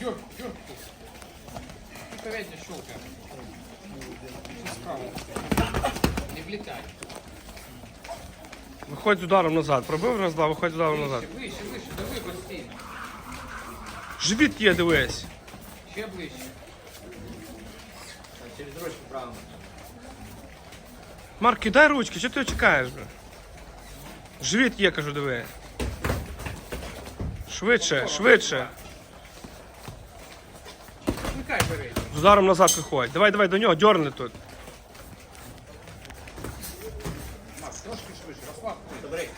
Дёрг, дёрг. И передня щелка. Чи справа. Не влетай. Виходь з ударом назад. Пробив раз, два, виходь з ударом назад. Вище, вище, вище, дави постійно. Живіт є, дивись. Ще ближче. Через ручку правильно. Марк, кидай ручки, що ти чекаєш? бля? Живіт є, кажу, диви. Швидше, швидше. Вмикай передню. З ударом назад виходь. Давай, давай до нього, дьорни тут. Макс, трошки швидше, розслаб. Добре.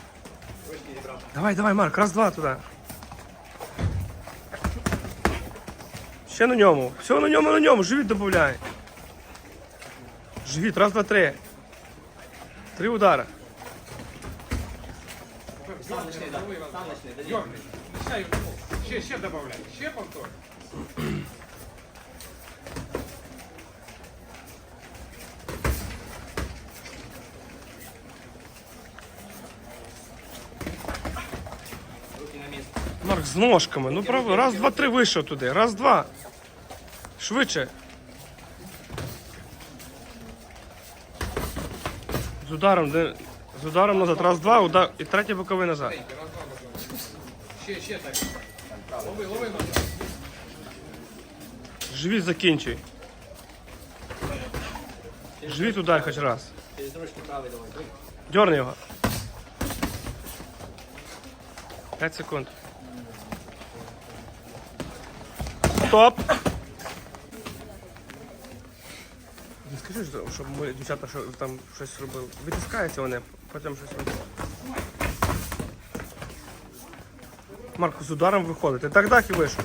Ручки зібрав. Давай, давай, Марк, раз, два туди. Ще на ньому. Все на ньому, на ньому. Живіт додай. Живіт, раз, два, три. Три удара. Сам начни, да. Сам начни. да, ні. Дёрни. Ще, ще, ще добавляй. Ще повтор. Марк, з ножками. Ну право, раз, два, три вийшов туди. Раз, два. Швидше. З ударом, де- з ударом назад. Раз, два, удар. І третій боковий назад. Ще, ще так. Лови, лови ноги. Живіт закінчуй. Живіт удар хоч раз. Через правий давай. Дьорни його. 5 секунд. Стоп! Не скажи, що- щоб ми дівчата що, там щось робили. Витискаються вони, потім щось роблять. Марко, з ударом виходити. Так, так і вийшов.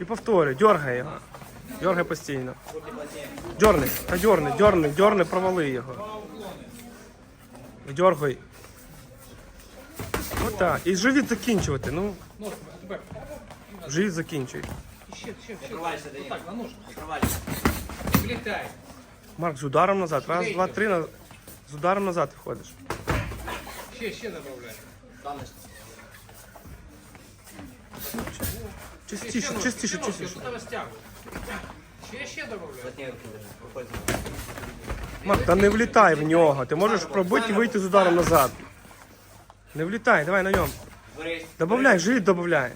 І повторюй, дергай його. Дергай постійно. Дьорни, та дьорни, дьорни, дьорни, провали його. Дьоргай. Отак. І живіт закінчувати. Ну, живіт закінчуй. Марк, з ударом назад. Раз, два, три. З ударом назад виходиш. Ще, ще добавляй. Чистіше, чистіше, чистіше. Ще, ще нього. Марк, та не влітай в нього. Ти можеш пробити і вийти з ударом назад. Не влітай, давай на ньому. Добавляй, живіт добавляй.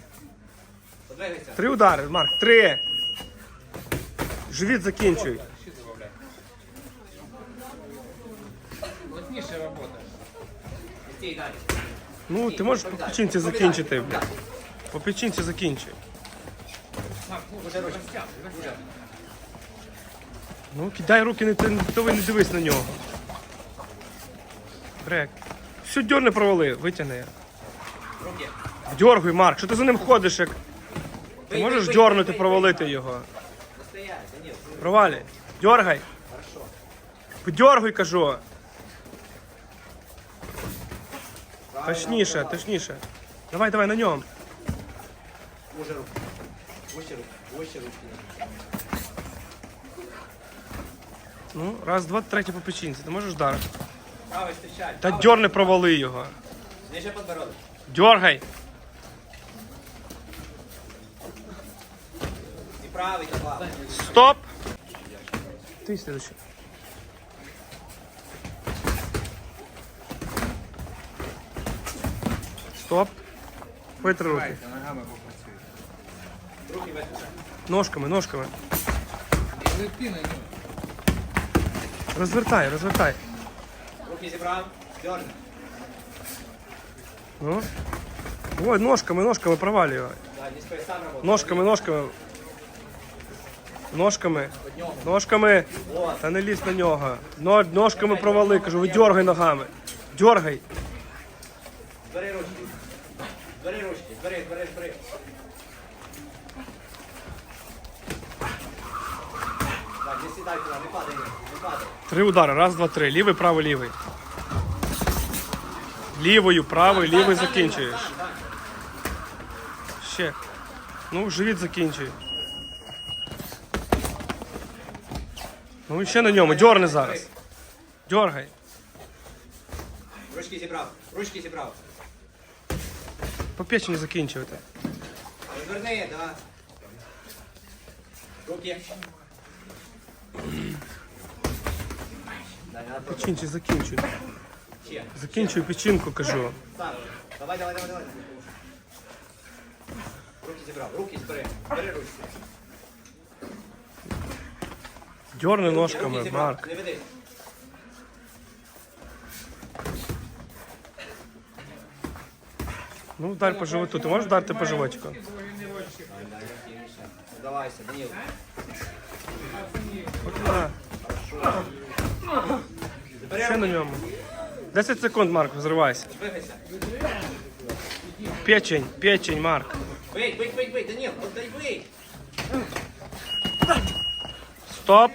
Три удари, Марк, три. Живіт закінчуй. Плотніше робота. Ну, ти можеш по печінці закінчити. По печінці закінчуй. Марк, ну, кидай руки, не, то ви не дивись на нього. Брек. Все, дьорни провали, витягни. Руки. Дьоргуй, Марк, що ти за ним ходиш, як. Ти можеш дьорнути, провалити його. Провалі. Дьоргай. Хорошо. Кажу. Точніше, точніше. Давай, давай, на ньому. Вище руки. Вище руки. Вище руки. Ну, раз, два, третє по печінці. Ти можеш вдарити. Правий стичать. Та Правий. дьорни провали його. Ниже подбородок. Дьоргай. І правий добав. Стоп. Ти слідуючий. Стоп. Витри руки. Ногами. Руки вище. Ножками, ножками. І лепи на нього. Розвертай, розвертай. Руки зібрав. Дьорни. Ну. Ой, ножками, ножками. Да, сам. Ножками, ножками. Ножками. Ножками. Вот. Та не лізь на нього. Но, ножками провали, кажу, видьоргай ногами. Дьоргай. Бери ручки. Бери ручки. Бери, бери, бери. Так, туди, не падай, не падай. Три удари. Раз, два, три. Лівий, правий, лівий. Лівою, правий, лівий закінчуєш. Ще. Ну, живіт закінчує. Ну і ще на ньому. Дьорни зараз. Дьоргай. Ручки зібрав. Ручки зібрав. По печені закінчувати. Розверни, да. Руки. Просто. Закінчуй. Закінчуй печінку, кажу. Давай, давай, давай, давай. Руки зібрав, руки збери. Бери ручки. Дьорни Руки ножками, зібрав, Марк. Не веди. Ну, вдарь по животу. Ти можеш вдарити по животику? Дай, руки, Міша. Ще на ньому. 10 секунд, Марк, взривайся. Двигайся. Печень, печень, Марк. Бей, бей, бей, бей, Данил, дай бей. Стоп.